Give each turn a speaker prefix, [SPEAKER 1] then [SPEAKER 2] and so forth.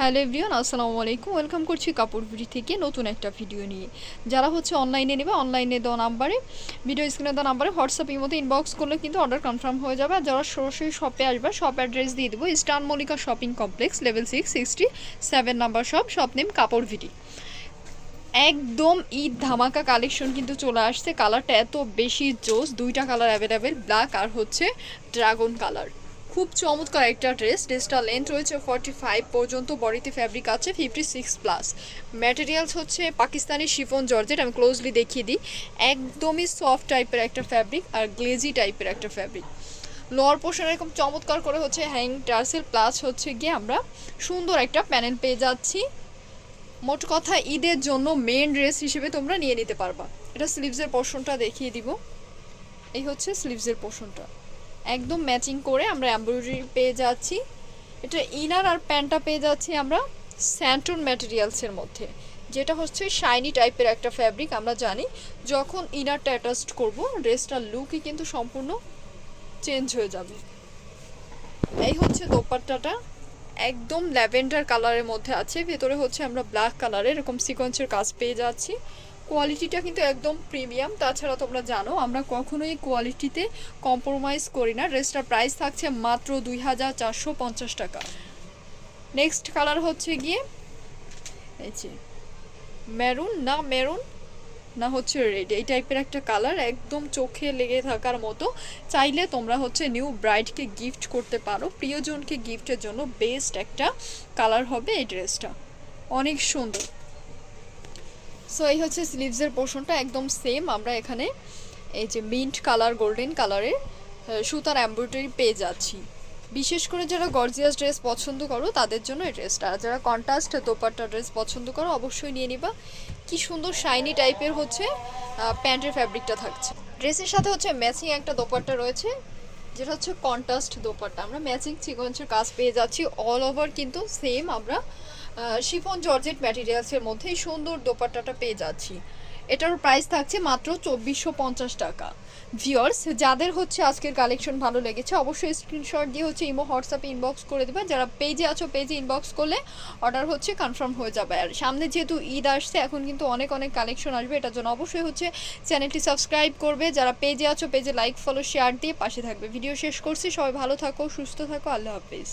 [SPEAKER 1] Hello everyone, আসসালামু আলাইকুম। Welcome করছি কাপড় ভিডি থেকে নতুন একটা ভিডিও নিয়ে। যারা হচ্ছে অনলাইনে নেবে, অনলাইনে দেওয়া নাম্বারে, ভিডিও স্ক্রিনে দেওয়া নাম্বারে হোয়াটসঅ্যাপের মতো ইনবক্স করলে কিন্তু অর্ডার কনফার্ম হয়ে যাবে। আর যারা সরাসরি শপে আসবে শপ অ্যাড্রেস দিয়ে দেবো eastern Mallika shopping complex level six sixty seven number shop shop name কাপড় ভিডি একদম ঈদ ধামাকা কালেকশন কিন্তু চলে আসছে। কালারটা এত বেশি জোস, দুইটা কালার অ্যাভেলেবেল ব্ল্যাক আর হচ্ছে ড্রাগন কালার খুব চমৎকার একটা ড্রেস। ড্রেসটা লেন্থ রয়েছে ফর্টি ফাইভ পর্যন্ত বডিতে ফ্যাব্রিক আছে ফিফটি সিক্স প্লাস ম্যাটেরিয়ালস হচ্ছে পাকিস্তানি শিফন জর্জেট, আমি ক্লোজলি দেখিয়ে দিই। একদমই সফট টাইপের একটা ফ্যাব্রিক আর গ্লেজি টাইপের একটা ফ্যাব্রিক লোয়ার পোর্শন এরকম চমৎকার করে হচ্ছে হ্যাং টার্সেল প্লাস হচ্ছে গিয়ে আমরা সুন্দর একটা প্যানেল পেয়ে যাচ্ছি। মোট কথা ঈদের জন্য মেন ড্রেস হিসেবে তোমরা নিয়ে নিতে পারবা। এটা স্লিভসের পোর্শনটা দেখিয়ে দিব। এই হচ্ছে স্লিভসের পোর্শনটা একদম ম্যাচিং করে আমরা এমব্রয়ডারি পেয়ে যাচ্ছি। এটা ইনার আর প্যান্টটা পেয়ে যাচ্ছি আমরা স্যান্টন ম্যাটেরিয়ালসের মধ্যে, যেটা হচ্ছে শাইনি টাইপের একটা ফ্যাব্রিক, আমরা জানি। যখন ইনারটা অ্যাটাচড করব, ড্রেসটার লুকই কিন্তু সম্পূর্ণ চেঞ্জ হয়ে যাবে। এই হচ্ছে দোপাট্টাটা, একদম ল্যাভেন্ডার কালারের মধ্যে আছে। ভেতরে হচ্ছে আমরা ব্ল্যাক কালারের এরকম সিকোয়েন্সের কাজ পেয়ে যাচ্ছি। কোয়ালিটিটা কিন্তু একদম প্রিমিয়াম তাছাড়া তোমরা জানো, আমরা কখনোই কোয়ালিটিতে কম্প্রোমাইজ করি না। ড্রেসটার প্রাইস থাকছে মাত্র দুই হাজার চারশো পঞ্চাশ টাকা। নেক্সট কালার হচ্ছে গিয়ে, এই যে মেরুন না মেরুন না হচ্ছে রেড এই টাইপের একটা কালার একদম চোখে লেগে থাকার মতো। চাইলে তোমরা হচ্ছে নিউ ব্রাইডকে গিফট করতে পারো। প্রিয়জনকে গিফটের জন্য বেস্ট একটা কালার হবে এই ড্রেসটা অনেক সুন্দর। সো এই হচ্ছে স্লিভসের পোর্শনটা একদম সেম আমরা এখানে এই যে মিন্ট কালার গোল্ডেন কালারের সুতার এমব্রয়ডারি পেয়ে যাচ্ছি। বিশেষ করে যারা গর্জিয়াস ড্রেস পছন্দ করো, তাদের জন্য এই ড্রেসটা আর যারা কন্ট্রাস্ট দোপাট্টা ড্রেস পছন্দ করো, অবশ্যই নিয়ে নিবা। কি সুন্দর শাইনি টাইপের হচ্ছে প্যান্টের ফ্যাব্রিকটা থাকছে। ড্রেসের সাথে হচ্ছে ম্যাচিং একটা দোপাট্টা রয়েছে, যেটা হচ্ছে কন্ট্রাস্ট দোপাট্টা। আমরা ম্যাচিং সিকোয়েন্সের কাজ পেয়ে যাচ্ছি অল ওভার কিন্তু সেম আমরা শিফন জর্জেট ম্যাটেরিয়ালসের মধ্যে সুন্দর দোপাট্টাটা পেয়ে যাচ্ছি। এটার প্রাইস থাকছে মাত্র চব্বিশশো পঞ্চাশ টাকা। ভিওর্স যাদের হচ্ছে আজকের কালেকশন ভালো লেগেছে, অবশ্যই স্ক্রিনশট দিয়ে হচ্ছে ইমো হোয়াটসঅ্যাপে ইনবক্স করে দেবে যারা পেজে আছো পেজে ইনবক্স করলে অর্ডার হচ্ছে কনফার্ম হয়ে যাবে। আর সামনে যেহেতু ঈদ আসছে, এখন কিন্তু অনেক অনেক কালেকশন আসবে। এটার জন্য অবশ্যই হচ্ছে চ্যানেলটি সাবস্ক্রাইব করবে। যারা পেজে আছো পেজে লাইক ফলো শেয়ার দিয়ে পাশে থাকবে। ভিডিও শেষ করছি। সবাই ভালো থাকো, সুস্থ থাকো। আল্লাহ হাফিজ।